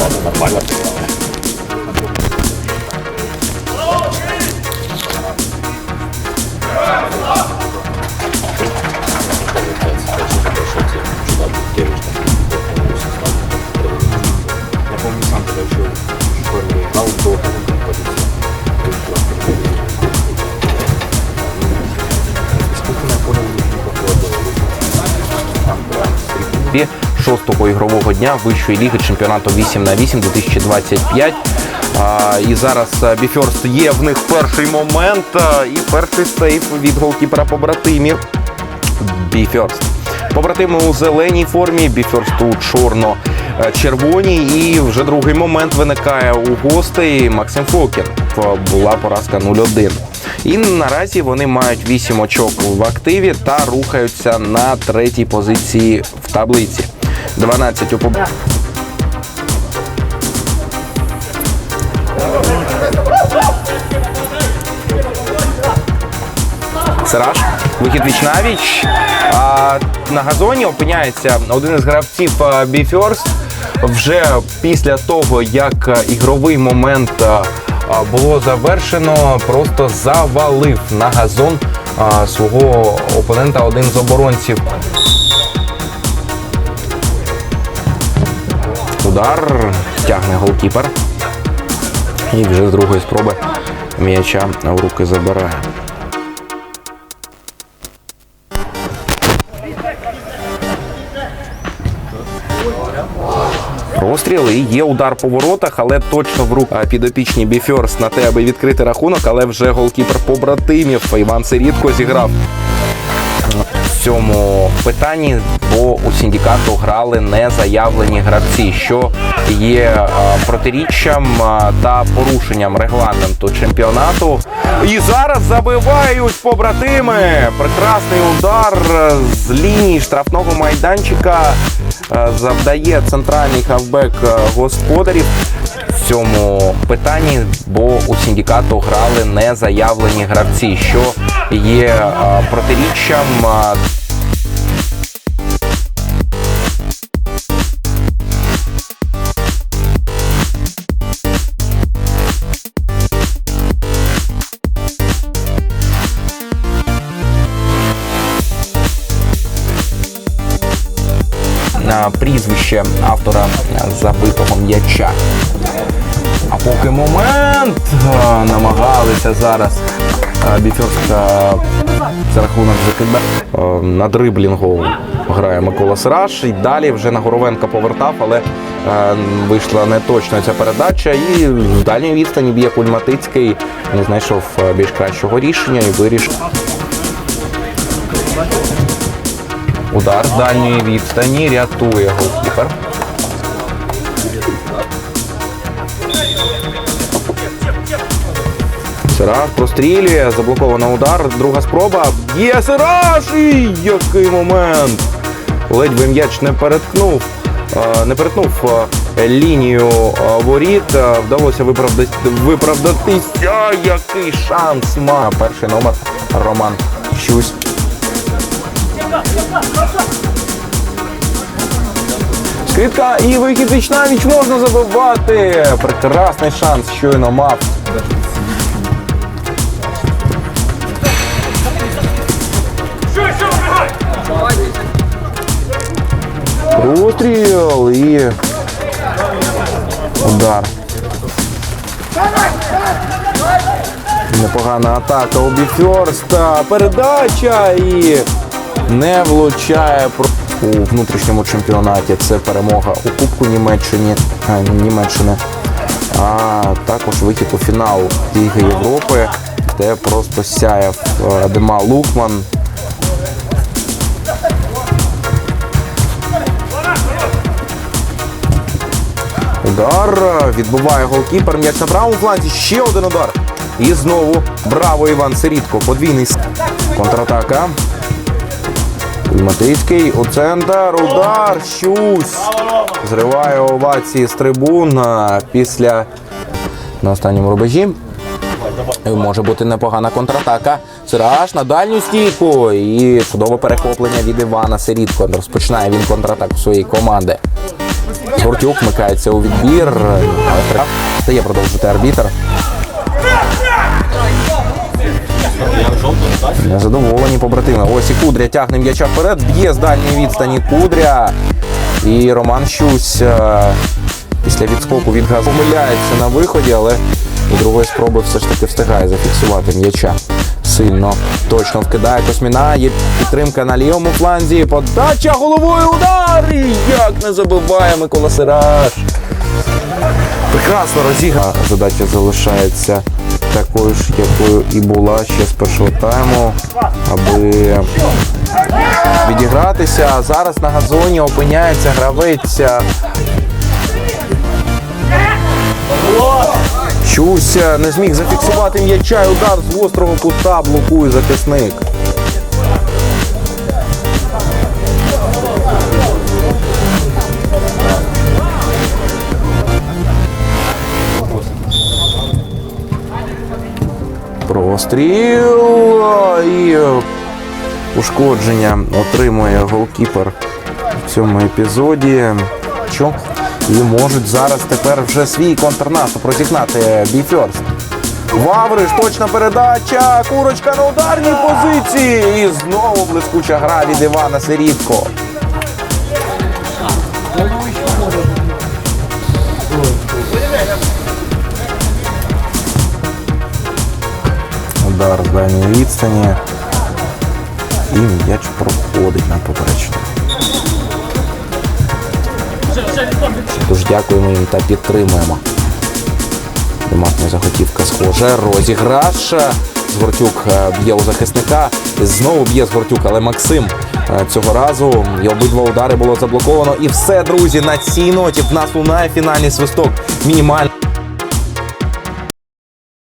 Wah, besar banget. dia шостого ігрового дня вищої ліги чемпіонату 8 на 8 2025. А, і зараз Біферст є в них перший момент і перший сейф від голкіпера побратимів. Біферст. Побратими у зеленій формі, Біферст у чорно-червоній. І вже другий момент виникає у гостей Максим Фокін. Була поразка 0-1. І наразі вони мають 8 очок в активі та рухаються на третій позиції в таблиці. 12 у поб... Сираж, вихід віч. А на газоні опиняється один із гравців Біферст. Вже після того, як ігровий момент було завершено, просто завалив на газон свого опонента один з оборонців. Удар тягне голкіпер. І вже з другої спроби м'яча в руки забирає. Розстріл і є удар по воротах, але точно в рук підопічні Біферс на те, аби відкрити рахунок, але вже голкіпер побратимів Іван Сирідко зіграв цьому питанні, бо у синдикату грали незаявлені гравці, що є протиріччям та порушенням регламенту чемпіонату. І зараз забивають побратими. Прекрасний удар з лінії штрафного майданчика завдає центральний хавбек господарів. Цьому питанні, бо у синдикату грали незаявлені гравці, що є протиріччям прізвище автора забитого м'яча. Поки момент намагалися зараз Біферст за рахунок закидання. На дриблінгу грає Микола Сираш. І далі вже на Горовенка повертав, але е, вийшла не точно ця передача. І з дальньої відстані б'є Кульматицький, не знайшов е, більш кращого рішення і вирішив. Удар з дальньої відстані рятує голкіпер. Сираж прострілює, заблоковано удар. Друга спроба. Є Сираж! І який момент! Ледь м'яч не переткнув. е, Не перетнув е, лінію е, воріт. Вдалося виправдати, виправдатися. Який шанс має перший номер Роман Щусь. Скидка і вихід віч можна забивати. Прекрасний шанс щойно мав. Розстріл і удар. Непогана атака у Біферста. Передача і не влучає у внутрішньому чемпіонаті. Це перемога у Кубку Німеччини, а, Німеччини. А також вихід у фінал Ліги Європи, де просто сяяв е, Адема Лукман. Удар відбуває голкіпер. М'яч на правому фланзі. Ще один удар. І знову браво Іван Сирідко. Подвійний контратака. Матицький у центр. Удар. Щусь. Зриває овації з трибун після на останньому рубежі. Може бути непогана контратака. Сираж на дальню стійку. І чудове перехоплення від Івана Сирідко. Розпочинає він контратаку своєї команди. Гуртюк вмикається у відбір. Стає продовжити арбітр. Незадоволені побратими. Ось і Кудря тягне м'яча вперед, б'є з дальньої відстані Кудря. І Роман Щусь е, після відскоку від газу помиляється на виході, але у другої спроби все ж таки встигає зафіксувати м'яча. Сильно точно вкидає Косміна. Є підтримка на лівому фланзі. Подача головою удар! І як не забиває Микола Сираш. Прекрасно розіграна. Задача залишається такою ж, якою і була ще з першого тайму, аби відігратися. А зараз на газоні опиняється гравець. Чуся не зміг зафіксувати м'яча і удар з острого кута блокує захисник. Простріл і ушкодження отримує голкіпер в цьому епізоді. Що? І можуть зараз тепер вже свій контрнаступ розігнати Біферст. Вавриш, точна передача, курочка на ударній позиції. І знову блискуча гра від Івана Сирітко. Удар з дальньої відстані. І м'яч проходить на поперечну. Тож дякуємо їм та підтримуємо. Домашня заготівка схожа. Розіграш. Згортюк е, б'є у захисника. Знову б'є Згортюк, але Максим е, цього разу і обидва удари було заблоковано. І все, друзі, на цій ноті в нас лунає фінальний свисток. Мінімальний.